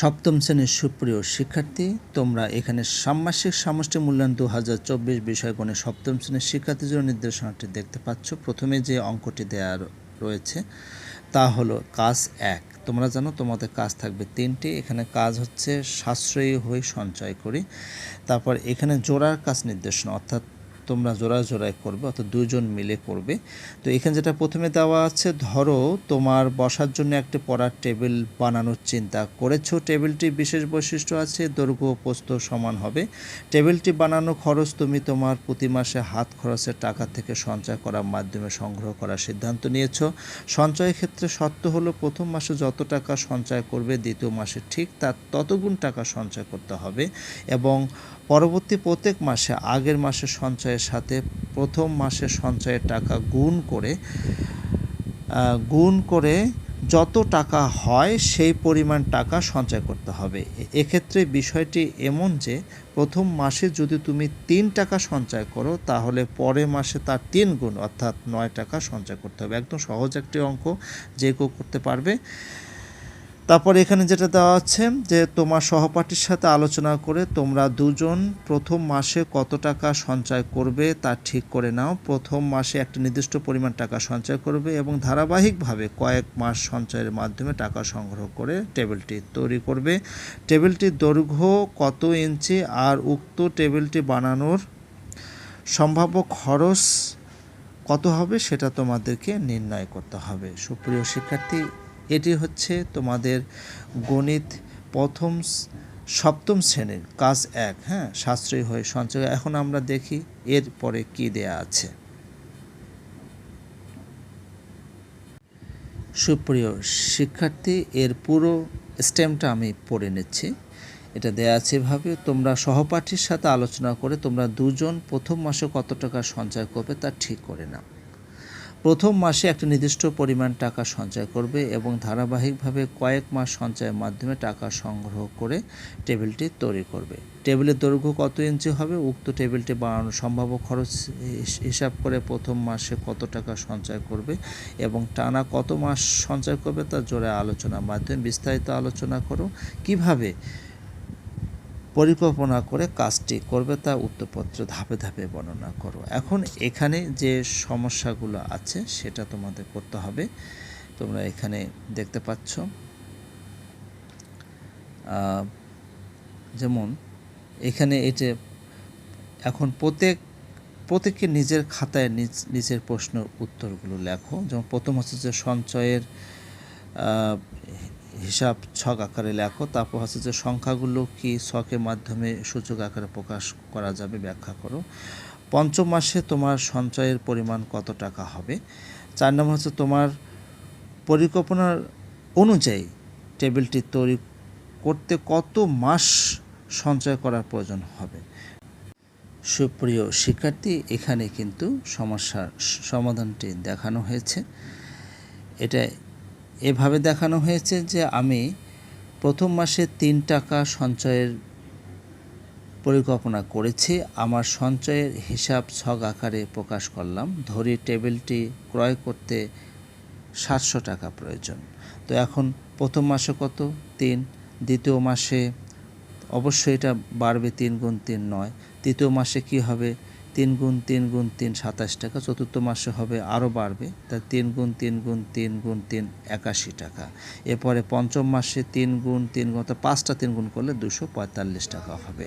সপ্তম শ্রেণির সুপ্রিয় শিক্ষার্থী, তোমরা এখানে ষান্মাসিক সমষ্টি মূল্যায়ন দু হাজার চব্বিশ বিষয়গণে সপ্তম শ্রেণির শিক্ষার্থীর জন্য নির্দেশনাটি দেখতে পাচ্ছ। প্রথমে যে অঙ্কটি দেয়া রয়েছে তা হলো কাজ এক। তোমরা জানো তোমাদের কাজ থাকবে তিনটি। এখানে কাজ হচ্ছে সাশ্রয়ী হয়ে সঞ্চয় করি। তারপর এখানে জোড়ার কাজ নির্দেশনা, অর্থাৎ তোমরা জোড়ায় জোড়ায় করবে, অর্থাৎ দুজন মিলে করবে। তো এখানে যেটা প্রথমে দেওয়া আছে, ধরো তোমার বসার জন্য একটি পড়ার টেবিল বানানোর চিন্তা করেছ টেবিলটি বিশেষ বৈশিষ্ট্য আছে, দৈর্ঘ্য প্রস্থ সমান হবে। টেবিলটি বানানো খরচ তুমি তোমার প্রতি মাসে হাত খরচের টাকা থেকে সঞ্চয় করার মাধ্যমে সংগ্রহ করার সিদ্ধান্ত নিয়েছো। সঞ্চয়ের ক্ষেত্রে শর্ত হলো প্রথম মাসে যত টাকা সঞ্চয় করবে, দ্বিতীয় মাসে ঠিক তার ততগুণ টাকা সঞ্চয় করতে হবে এবং পরবর্তী প্রত্যেক মাসে আগের মাসের সঞ্চয়ের সাথে প্রথম মাসের সঞ্চয়ের টাকা গুণ করে গুণ করে যত টাকা হয় সেই পরিমাণ টাকা সঞ্চয় করতে হবে। এক্ষেত্রে বিষয়টি এমন যে, প্রথম মাসে যদি তুমি তিন টাকা সঞ্চয় করো, তাহলে পরের মাসে তার তিন গুণ, অর্থাৎ নয় টাকা সঞ্চয় করতে হবে। একদম সহজ একটি অঙ্ক, যে কেউ করতে পারবে। তারপর এখানে যেটা দেওয়া আছে যে তোমার সহপাঠীর সাথে আলোচনা করে তোমরা দুজন প্রথম মাসে কত টাকা সঞ্চয় করবে তা ঠিক করে নাও। প্রথম মাসে একটা নির্দিষ্ট পরিমাণ টাকা সঞ্চয় করবে এবং ধারাবাহিকভাবে কয়েক মাস সঞ্চয়ের মাধ্যমে টাকা সংগ্রহ করে টেবিলটি তৈরি করবে। টেবিলটির দৈর্ঘ্য কত ইঞ্চি আর উক্ত টেবিলটি বানানোর সম্ভাব্য খরচ কত হবে সেটা তোমাদেরকে নির্ণয় করতে হবে। সুপ্রিয় শিক্ষার্থী এটি হচ্ছে তোমাদের গণিত প্রথম সপ্তম শ্রেণির কাজ এক হ্যাঁ? সাশ্রয়ী হয়ে সঞ্চয়। এখন আমরা দেখি এর পরে কি দেয়া আছে। সুপ্রিয় শিক্ষার্থী, এর পুরো স্টেমটা আমি পড়ে নিচ্ছি। এটা দেয়া আছে এভাবে, তোমরা সহপাঠীর সাথে আলোচনা করে তোমরা দুজন প্রথম মাসে কত টাকা সঞ্চয় করবে তা ঠিক করে নাও। প্রথম মাসে একটা নির্দিষ্ট পরিমাণ টাকা সঞ্চয় করবে এবং ধারাবাহিকভাবে কয়েক মাস সঞ্চয়ের মাধ্যমে টাকা সংগ্রহ করে টেবিলটি তৈরি করবে। টেবিলের দৈর্ঘ্য কত ইঞ্চি হবে? উক্ত টেবিলটি বানানোর সম্ভাব্য খরচ হিস- হিসাব করে প্রথম মাসে কত টাকা সঞ্চয় করবে এবং টানা কত মাস সঞ্চয় করবে তা জোরে আলোচনার মাধ্যমে বিস্তারিত আলোচনা করো। কীভাবে পরিকল্পনা করে কাজটি করবে তা উত্তরপত্র ধাপে ধাপে বর্ণনা করো। এখন এখানে যে সমস্যাগুলো আছে সেটা তোমাদের করতে হবে। তোমরা এখানে দেখতে পাচ্ছ যেমন এখানে যে এখন প্রত্যেক প্রত্যেকে নিজের খাতায় নিজ, নিজের প্রশ্নের উত্তরগুলো লেখো। যেমন প্রথম হচ্ছে যে সঞ্চয়ের হিসাব ছক আকারে লেখো, তারপর হচ্ছে যে সংখ্যাগুলো কি ছকের মাধ্যমে সূচক আকারে প্রকাশ করা যাবে ব্যাখ্যা করো। পঞ্চম মাসে তোমার সঞ্চয়ের পরিমাণ কত টাকা হবে? চার নম্বর হচ্ছে তোমার পরিকল্পনার অনুযায়ী টেবিলটি তৈরি করতে কত মাস সঞ্চয় করার প্রয়োজন হবে? সুপ্রিয় শিক্ষার্থী, এখানে কিন্তু সমস্যার সমাধানটি দেখানো হয়েছে। এটা এভাবে দেখানো হয়েছে যে আমি প্রথম মাসে তিন টাকা সঞ্চয়ের পরিকল্পনা করেছি। আমার সঞ্চয়ের হিসাব ছক আকারে প্রকাশ করলাম। ধরি টেবিলটি ক্রয় করতে সাতশো টাকা প্রয়োজন। তো এখন প্রথম মাসে কত? তিন। দ্বিতীয় মাসে অবশ্যই এটা বাড়বে তিন গুণ তিন নয়। তৃতীয় মাসে কি হবে? তিন গুণ তিন গুণ তিন সাতাশ টাকা, চতুর্থ মাসে হবে আরও বাড়বে, তা তিন গুণ তিন গুণ তিন গুণ তিন একাশি টাকা। এরপরে পঞ্চম মাসে তিন গুণ তিন গুণ, অর্থাৎ পাঁচটা তিন গুণ করলে দুশো পঁয়তাল্লিশ টাকা হবে।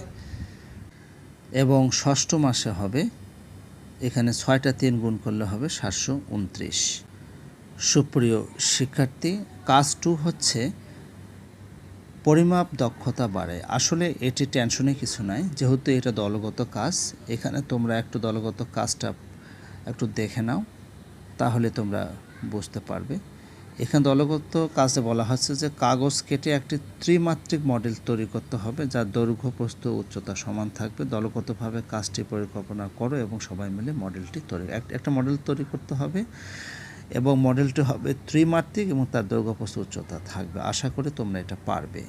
এবং ষষ্ঠ মাসে হবে, এখানে ছয়টা তিন গুণ করলে হবে সাতশো উনত্রিশ। সুপ্রিয় শিক্ষার্থী, কাজ টু হচ্ছে পরিমাপ দক্ষতা বাড়ে। আসলে এটি টেনশনে কিছু নাই। যেহেতু এটা দলগত কাজ, এখানে তোমরা একটু দলগত কাজটা একটু দেখে নাও, তাহলে তোমরা বুঝতে পারবে। এখানে দলগত কাজে বলা হচ্ছে যে, কাগজ কেটে একটি ত্রিমাত্রিক মডেল তৈরি করতে হবে, যার দৈর্ঘ্য, প্রস্থ, উচ্চতা সমান থাকবে। দলগতভাবে কাজটি পরিকল্পনা করো এবং সবাই মিলে মডেলটি তৈরি, এক- একটা মডেল তৈরি করতে হবে। এবং মডেলটি হবে ত্রিমাত্রিক এবং তার দৈর্ঘ্য প্রস্থ উচ্চতা থাকবে। আশা করি তোমরা এটা পারবে।